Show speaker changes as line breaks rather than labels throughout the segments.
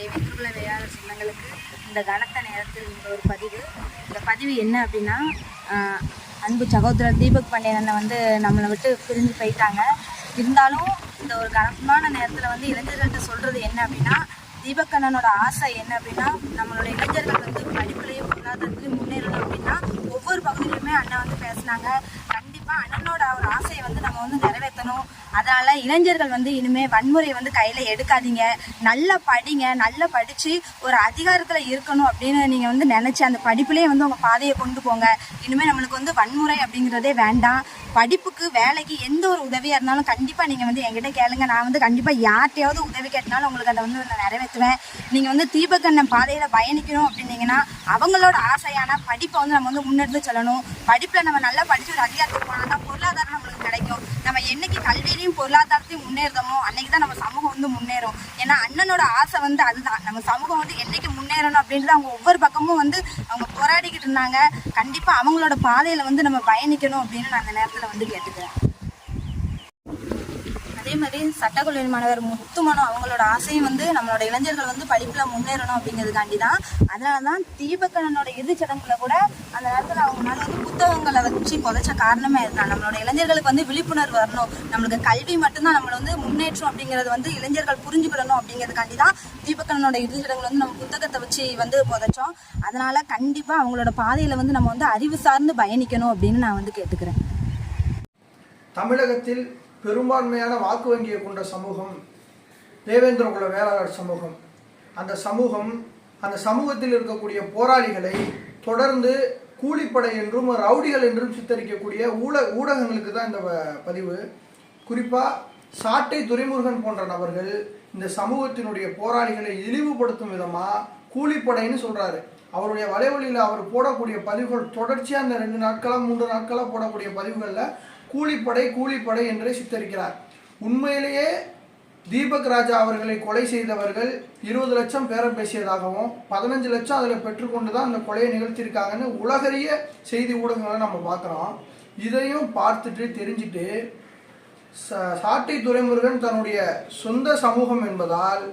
தேவி திருவிழ வேளாள இந்த கனத்த நேரத்தில் இந்த ஒரு பதிவு. இந்த பதிவு என்ன அப்படின்னா அன்பு சகோதரர் தீபக் பண்டியன் வந்து நம்மளை விட்டு பிரிஞ்சு போயிட்டாங்க. இருந்தாலும் இந்த ஒரு கனமான நேரத்தில் வந்து இளைஞர்கள்ட்ட சொல்கிறது என்ன அப்படின்னா தீபக்கண்ணனோட ஆசை என்ன அப்படின்னா நம்மளோட இளைஞர்கள் வந்து படிப்புலையும் பொருளாதாரத்துலையும் முன்னேறணும் அப்படின்னா ஒவ்வொரு பகுதியிலுமே அண்ணன் வந்து பேசினாங்க. கண்டிப்பாக அண்ணனோட ஒரு ஆசையை வந்து நம்ம வந்து நிறைவேற்றணும். அதனால இளைஞர்கள் வந்து இனிமே வன்முறையை வந்து கையில எடுக்காதீங்க. நல்லா படிங்க. நல்லா படிச்சு ஒரு அதிகாரத்துல இருக்கணும் அப்படின்னு நீங்க வந்து நினைச்சு அந்த படிப்புலேயே வந்து உங்க பாதையை கொண்டு போங்க. இனிமே நம்மளுக்கு வந்து வன்முறை அப்படிங்கிறதே வேண்டாம். படிப்புக்கு வேலைக்கு எந்த ஒரு உதவியா இருந்தாலும் கண்டிப்பா நீங்க வந்து என்கிட்ட கேளுங்க. நான் வந்து கண்டிப்பா யார்கிட்டையாவது உதவி கேட்டனாலும் உங்களுக்கு அதை வந்து நான் நிறைவேற்றுவேன். நீங்க வந்து தீபகண்ணன் பாதையில பயணிக்கணும் அப்படின்னீங்கன்னா அவங்களோட ஆசையான படிப்பை வந்து நம்ம வந்து முன்னெடுத்து செல்லணும். படிப்புல நம்ம நல்லா படிச்சு ஒரு அதிகாரத்துக்கு போனா தான் நம்ம என்னைக்கு கல்வியிலையும் பொருளாதாரத்தையும் முன்னேறுதமோ அன்னைக்கு தான் நம்ம சமூகம் வந்து முன்னேறும். ஏன்னா அண்ணனோட ஆசை வந்து அதுதான். நம்ம சமூகம் வந்து என்னைக்கு முன்னேறணும் அப்படின்றது அவங்க ஒவ்வொரு பக்கமும் வந்து அவங்க போராடிக்கிட்டு இருந்தாங்க. கண்டிப்பாக அவங்களோட பாதையில் வந்து நம்ம பயணிக்கணும் அப்படின்னு நான் அந்த நேரத்தில் வந்து கேட்டுக்கிறேன். அதே மாதிரி சட்டக்கல்லூரி மாணவர் முத்துமனம் அவங்களோட ஆசையும் வந்து நம்மளோட இளைஞர்கள் வந்து படிப்பில் முன்னேறணும் அப்படிங்கிறதுக்காண்டி தான் அதனால தான் தீபகண்ணனோட இறுதி சடங்குல கூட அந்த நேரத்தில் அவங்களால வந்து புத்தகங்களை வச்சு புதைச்ச காரணமே இருக்கான் நம்மளோட இளைஞர்களுக்கு வந்து விழிப்புணர்வு வரணும். நம்மளுக்கு கல்வி மட்டும்தான் நம்மளை வந்து முன்னேற்றம் அப்படிங்கிறது வந்து இளைஞர்கள் புரிஞ்சுக்கிடணும் அப்படிங்கிறதுக்காண்டி தான் தீபகண்ணனோட இறுதிச் சடங்குல வந்து நம்ம புத்தகத்தை வச்சு வந்து புதைச்சோம். அதனால கண்டிப்பாக அவங்களோட பாதையில் வந்து நம்ம வந்து அறிவு சார்ந்து பயணிக்கணும் அப்படின்னு நான் வந்து கேட்டுக்கிறேன்.
தமிழகத்தில் பெரும்பான்மையான வாக்கு வங்கியை கொண்ட சமூகம் தேவேந்திரகுல வேளாளர் சமூகம். அந்த சமூகம் அந்த சமூகத்தில் இருக்கக்கூடிய போராளிகளை தொடர்ந்து கூலிப்படை என்றும் ரவுடிகள் என்றும் சித்தரிக்கக்கூடிய ஊட ஊடகங்களுக்கு தான் இந்த பதிவு. குறிப்பாக சாட்டை துரைமுருகன் போன்ற நபர்கள் இந்த சமூகத்தினுடைய போராளிகளை இழிவுபடுத்தும் விதமாக கூலிப்படைன்னு சொல்கிறாரு அவருடைய வலைவழியில் அவர் போடக்கூடிய பதிவுகள் தொடர்ச்சியாக அந்த ரெண்டு நாட்களாக மூன்று நாட்களாக போடக்கூடிய பதிவுகளில் கூலிப்படை கூலிப்படை என்றே சித்தரிக்கிறார். உண்மையிலேயே தீபக் ராஜா அவர்களை கொலை செய்தவர்கள் இருபது லட்சம் பேரம் பேசியதாகவும் பதினஞ்சு லட்சம் அதில் பெற்றுக்கொண்டு தான் அந்த கொலையை நிகழ்த்தியிருக்காங்கன்னு உலகறிய செய்தி ஊடகங்களை நம்ம பார்க்குறோம். இதையும் பார்த்துட்டு தெரிஞ்சுட்டு ச- சாட்டை துரைமுருகன் தன்னுடைய சொந்த சமூகம் என்பதால்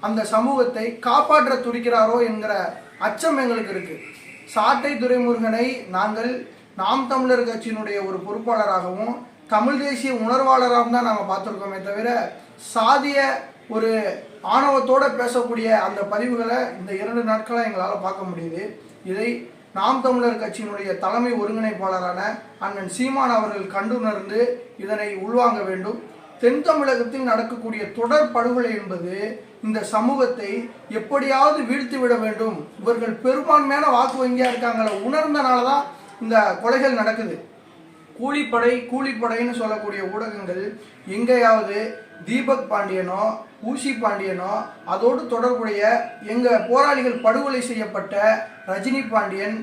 அந்த சமூகத்தை காப்பாற்ற துடிக்கிறாரோ என்கிற அச்சம் எங்களுக்கு இருக்குது சாட்டை துரைமுருகனை நாங்கள் நாம் தமிழர் கட்சியினுடைய ஒரு பொறுப்பாளராகவும் தமிழ் தேசிய உணர்வாளராகவும் தான் நாங்கள் பார்த்துருக்கோமே தவிர சாதிய ஒரு ஆணவத்தோடு பேசக்கூடிய அந்த பதிவுகளை இந்த இரண்டு நாட்களாக எங்களால் பார்க்க முடியுது. இதை நாம் தமிழர் கட்சியினுடைய தலைமை ஒருங்கிணைப்பாளரான அண்ணன் சீமான் அவர்கள் கண்டுணர்ந்து இதனை உள்வாங்க வேண்டும். தென் தமிழகத்தில் நடக்கக்கூடிய தொடர் படுகொலை என்பது இந்த சமூகத்தை எப்படியாவது வீழ்த்தி விட வேண்டும். இவர்கள் பெரும்பான்மையான வாக்கு வங்கியாக இருக்காங்கள உணர்ந்தனால தான் இந்த கொலைகள் நடக்குது. கூலிப்படை கூலிப்படைன்னு சொல்லக்கூடிய ஊடகங்கள் எங்கேயாவது தீபக் பாண்டியனோ ஊசி பாண்டியனோ அதோடு தொடர்புடைய எங்கள் போராளிகள் படுகொலை செய்யப்பட்ட ரஜினி பாண்டியன்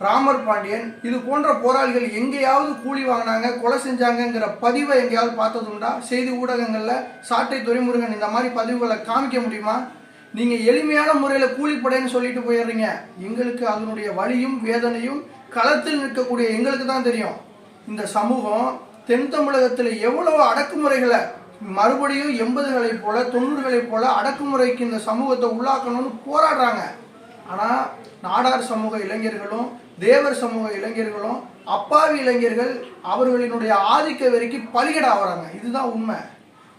ராமர் பாண்டியன் இது போன்ற போராளிகள் எங்கேயாவது கூலி வாங்கினாங்க கொலை செஞ்சாங்கங்கிற பதிவை எங்கேயாவது பார்த்ததுண்டா? செய்தி ஊடகங்களில் சாட்டை துரைமுருகன் இந்த மாதிரி பதிவுகளை காமிக்க முடியுமா? நீங்கள் எளிமையான முறையில் கூலிப்படைன்னு சொல்லிட்டு போயிடுறீங்க. எங்களுக்கு அதனுடைய வலியும் வேதனையும் களத்தில் நிற்கக்கூடிய எங்களுக்கு தான் தெரியும். இந்த சமூகம் தென் தமிழகத்தில் எவ்வளவு அடக்குமுறைகளை மறுபடியும் எண்பதுகளைப் போல தொண்ணூறுகளைப் போல அடக்குமுறைக்கு இந்த சமூகத்தை உள்ளாக்கணும்னு போராடுறாங்க. ஆனால் நாடார் சமூக இளைஞர்களும் தேவர் சமூக இளைஞர்களும் அப்பாவி இளைஞர்கள் அவர்களினுடைய ஆதிக்க வரைக்கும் பலிகட ஆகிறாங்க இதுதான் உண்மை.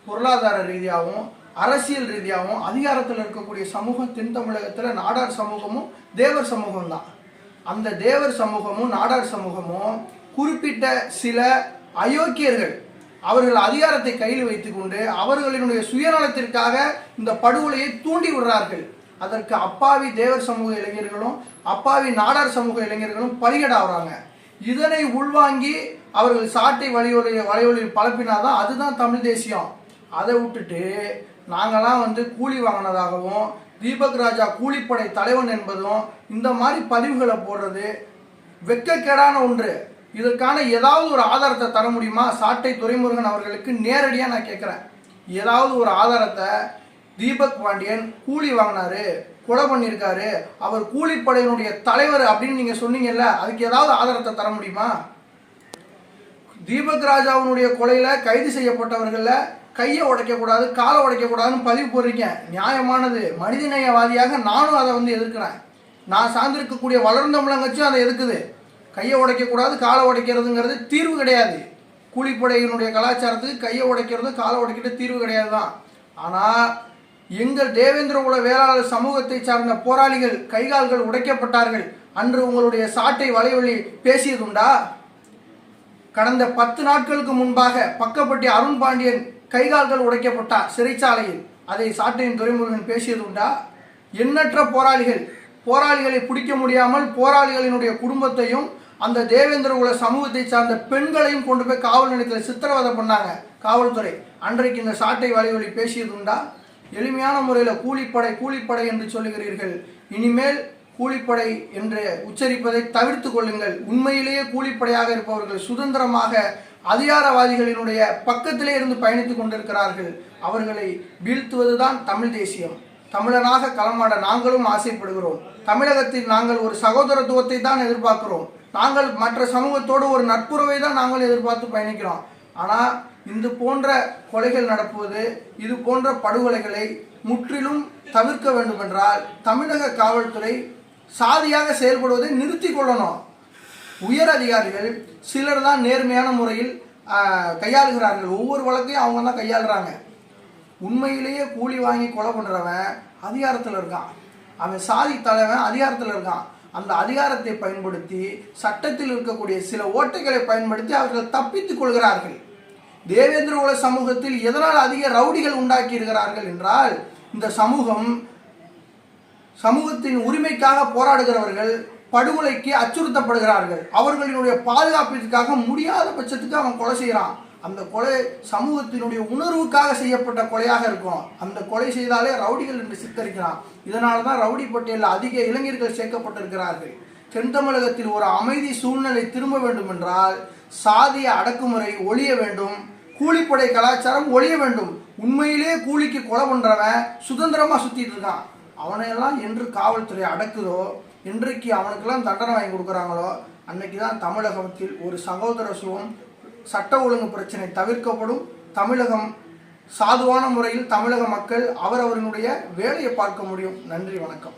பொருளாதார ரீதியாகவும் அரசியல் ரீதியாகவும் அதிகாரத்தில் இருக்கக்கூடிய சமூகம் தென் தமிழகத்தில் நாடார் சமூகமும் தேவர் சமூகம் தான் அந்த தேவர் சமூகமும் நாடார் சமூகமும் குறிப்பிட்ட சில அயோக்கியர்கள் அவர்கள் அதிகாரத்தை கையில் வைத்துக்கொண்டு அவர்களினுடைய சுயநலத்திற்காக இந்த படுகொலையை தூண்டி விடுறார்கள். அதற்கு அப்பாவி தேவர் சமூக இளைஞர்களும் அப்பாவி நாடார் சமூக இளைஞர்களும் பலிகடாகிறாங்க. இதனை உள்வாங்கி அவர்கள் சாட்டை வழியொலி வலையொலியில் பழப்பினாதான் அதுதான் தமிழ் தேசியம். அதை விட்டுட்டு நாங்களாம் வந்து கூலி வாங்கினதாகவும் தீபக் ராஜா கூலிப்படை தலைவன் என்பதும் இந்த மாதிரி பதிவுகளை போடுறது வெக்கக்கேடான ஒன்று. இதற்கான ஏதாவது ஒரு ஆதாரத்தை தர முடியுமா? சாட்டை துரைமுருகன் அவர்களுக்கு நேரடியாக நான் கேட்குறேன். ஏதாவது ஒரு ஆதாரத்தை தீபக் பாண்டியன் கூலி வாங்கினாரு கொலை பண்ணியிருக்காரு அவர் கூலிப்படையினுடைய தலைவர் அப்படின்னு நீங்கள் சொன்னீங்கல்ல அதுக்கு ஏதாவது ஆதாரத்தை தர முடியுமா? தீபக் ராஜாவினுடைய கொலையில் கைது செய்யப்பட்டவர்களில் கையை உடைக்கக்கூடாது காலை உடைக்கக்கூடாதுன்னு பதிவு போடுறீங்க. நியாயமானது. மனிதநேயவாதியாக நானும் அதை வந்து எதிர்க்கிறேன். நான் சார்ந்திருக்கக்கூடிய வளர்ந்த முழங்கச்சும் அதை எதுக்குது கையை உடைக்கக்கூடாது காலை உடைக்கிறதுங்கிறது தீர்வு கிடையாது. கூலிப்படையினுடைய கலாச்சாரத்துக்கு கையை உடைக்கிறது காலை உடைக்கிறது தீர்வு கிடையாது தான் ஆனால் எங்கள் தேவேந்திர குல வேளாளர் சமூகத்தை சார்ந்த போராளிகள் கைகால்கள் உடைக்கப்பட்டார்கள். அன்று உங்களுடைய சாட்டை வலைவழி பேசியதுண்டா? கடந்த பத்து நாட்களுக்கு முன்பாக பக்கப்பட்டி அருண் பாண்டியன் கைகால்கள் உடைக்கப்பட்டா சிறைச்சாலையில். அதை சாட்டையின் துரைமுருகன் பேசியதுண்டா எண்ணற்ற போராளிகள். போராளிகளை பிடிக்க முடியாமல் போராளிகளினுடைய குடும்பத்தையும் அந்த தேவேந்திர குல சமூகத்தை சார்ந்த பெண்களையும் கொண்டு போய் காவல் நிலையத்தில் சித்திரவதை பண்ணாங்க காவல்துறை. அன்றைக்கு இந்த சாட்டை வலைவழி பேசியதுண்டா எளிமையான முறையில் கூலிப்படை கூலிப்படை என்று சொல்லுகிறீர்கள். இனிமேல் கூலிப்படை என்று உச்சரிப்பதை தவிர்த்து கொள்ளுங்கள். உண்மையிலேயே கூலிப்படையாக இருப்பவர்கள் சுதந்திரமாக அதிகாரவாதிகளினுடைய பக்கத்திலே இருந்து பயணித்துக் கொண்டிருக்கிறார்கள். அவர்களை வீழ்த்துவதுதான் தமிழ் தேசியம். தமிழனாக களமாட நாங்களும் ஆசைப்படுகிறோம். தமிழகத்தில் நாங்கள் ஒரு சகோதரத்துவத்தை தான் எதிர்பார்க்கிறோம். நாங்கள் மற்ற சமூகத்தோடு ஒரு நட்புறவை தான் நாங்கள் எதிர்பார்த்து பயணிக்கிறோம். ஆனால் இது போன்ற கொலைகள் நடப்புவது இது போன்ற படுகொலைகளை முற்றிலும் தவிர்க்க வேண்டுமென்றால் தமிழக காவல்துறை சாதியாக செயல்படுவதை நிறுத்தி கொள்ளணும். உயர் அதிகாரிகள் சிலர் தான் நேர்மையான முறையில் கையாளுகிறார்கள். ஒவ்வொரு வழக்கையும் அவங்க தான் கையாளுறாங்க. உண்மையிலேயே கூலி வாங்கி கொலை பண்ணுறவன் அதிகாரத்தில் இருக்கான். அவன் சாதி தலைவன் அதிகாரத்தில் இருக்கான். அந்த அதிகாரத்தை பயன்படுத்தி சட்டத்தில் இருக்கக்கூடிய சில ஓட்டைகளை பயன்படுத்தி அவர்கள் தப்பித்துக் கொள்கிறார்கள். தேவேந்திர குல சமூகத்தில் எதனால் அதிக ரவுடிகள் உண்டாக்கி இருக்கிறார்கள் என்றால் இந்த சமூகம் சமூகத்தின் உரிமைக்காக போராடுகிறவர்கள் படுகொலைக்கு அச்சுறுத்தப்படுகிறார்கள். அவர்களினுடைய பாதுகாப்பிற்காக முடியாத பட்சத்துக்கு அவன் கொலை செய்கிறான். அந்த கொலை சமூகத்தினுடைய உணர்வுக்காக செய்யப்பட்ட கொலையாக இருக்கும். அந்த கொலை செய்தாலே ரவுடிகள் என்று சித்தரிக்கிறான். இதனால தான் ரவுடி பட்டியலில் அதிக இளைஞர்கள் சேர்க்கப்பட்டிருக்கிறார்கள். தென் தமிழகத்தில் ஒரு அமைதி சூழ்நிலை திரும்ப வேண்டும் என்றால் சாதிய அடக்குமுறை ஒழிய வேண்டும். கூலிப்படை கலாச்சாரம் ஒழிய வேண்டும். உண்மையிலே கூலிக்கு கொலை பண்ணுறவன் சுதந்திரமாக சுற்றிட்டு இருக்கான். அவனையெல்லாம் என்று காவல்துறை அடக்குதோ இன்றைக்கு அவனுக்கெல்லாம் தண்டனை வாங்கி கொடுக்குறாங்களோ அன்னைக்கு தான் தமிழகத்தில் ஒரு சகோதர சுகம் சட்ட ஒழுங்கு பிரச்சனை தவிர்க்கப்படும். தமிழகம் சாதுவான முறையில் தமிழக மக்கள் அவரவர்களுடைய வேலையை பார்க்க முடியும். நன்றி வணக்கம்.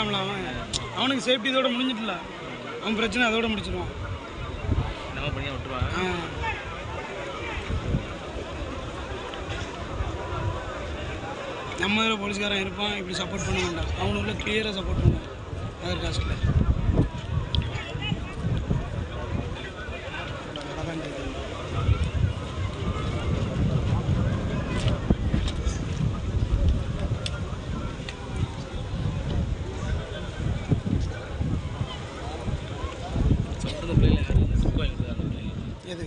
வரமாட்டான்ல அவன் அவனுக்கு சேஃப்டி இதோட முடிஞ்சிட்டுல. அவன் பிரச்சனை அதோட முடிச்சிடுவான்
நம்ம பண்ணியா விட்டுருவாங்க
ஆ. நம்ம இதில் போலீஸ்காரன் இருப்பான் இப்படி சப்போர்ட் பண்ண மாட்டான். அவனுக்குள்ள கிளியராக சப்போர்ட் பண்ணுவான். அதர் காஸ்ட்டில் அதான் கேட்குறேன்
சப்போர்ட் பிள்ளைல யாரும் புக் வாங்கி கொடுத்தாங்க அந்த பிள்ளைங்க
எது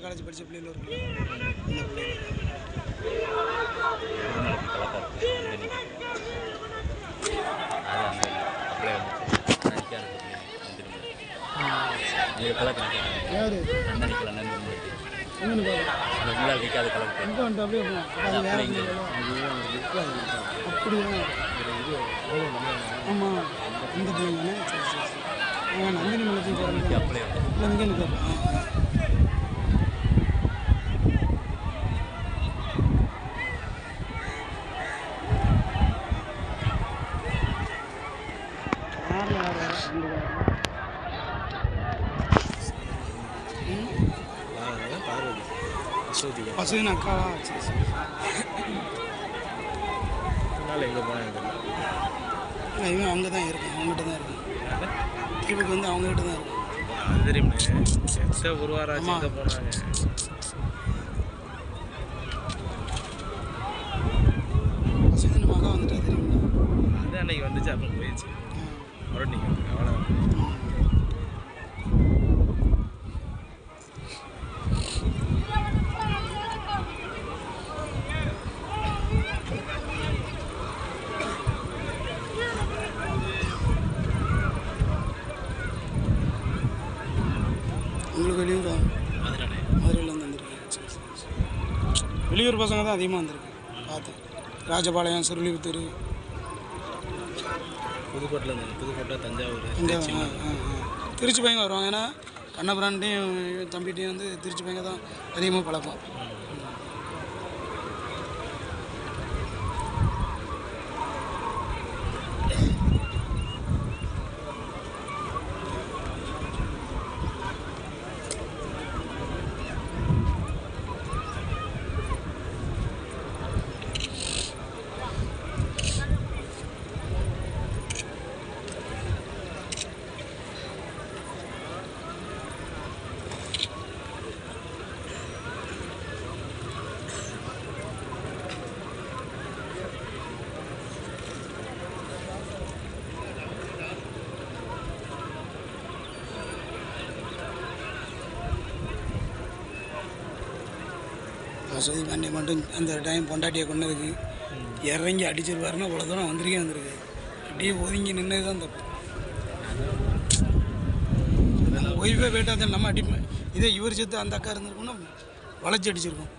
காலேஜ் படித்த பிள்ளைகள் அப்படியே ஆமாம் இந்த பிள்ளைங்க நந்தினி மலத்தையும் போகிறேன் இல்லை இங்கே
அசோதிகா
பசுவின் அக்காவா சரி சரி
அதனால எங்கே எனக்கு
இல்லை இவன் அவங்க தான் இருக்கும் அவங்ககிட்ட தான் இருக்கும் தீபக் வந்து அவங்ககிட்ட தான் இருக்கும்
அது தெரியும். எக்ஸ்ட்ரா ஒரு வாரம் ஆச்சு
ஆமா.
எங்கே போனாங்க?
பசுவின் மகா வந்துட்டா தெரியுங்களா
அது அன்னைக்கு வந்துச்சு அப்புறம் போயிடுச்சு. மறுபடியும் நீங்கள் அவ்வளோ
உங்களுக்கு வெளியூரா
அதுதானே
மதுரையிலேருந்து வந்திருக்கேன் சரி சரி வெளியூர் பசங்க தான் அதிகமாக வந்திருக்கு. பார்த்தேன். ராஜபாளையம் சுருளிபுத்தூர்.
புதுக்கோட்டில் புதுக்கோட்டை தஞ்சாவூர் திருச்சி.
பையங்க வருவாங்க. ஏன்னா கண்ணபுரான்ட்டையும் தம்பிட்டையும் வந்து திருச்சி பையங்க தான் அதிகமாக பழக்கம். வசதி பாண்டிய மட்டும் அந்த டைம் பொண்டாட்டியை கொண்டதுக்கு இறங்கி அடிச்சிருவாருன்னா இவ்வளோ தூரம் வந்திருக்கே வந்திருக்கு. அப்படியே ஒதுங்கி நின்று தான் தப்பு. நம்ம ஒய்ஃபே போயிட்டா தான் நம்ம அடிப்பேன் இதே இவர் செத்து அந்த அக்கா இருந்திருக்கோம்னா வளைச்சி அடிச்சிருக்கோம்.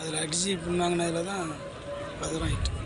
அதில் அடித்து புண்ணாங்கினதில் தான் இவ்வளோ ஆகிட்டு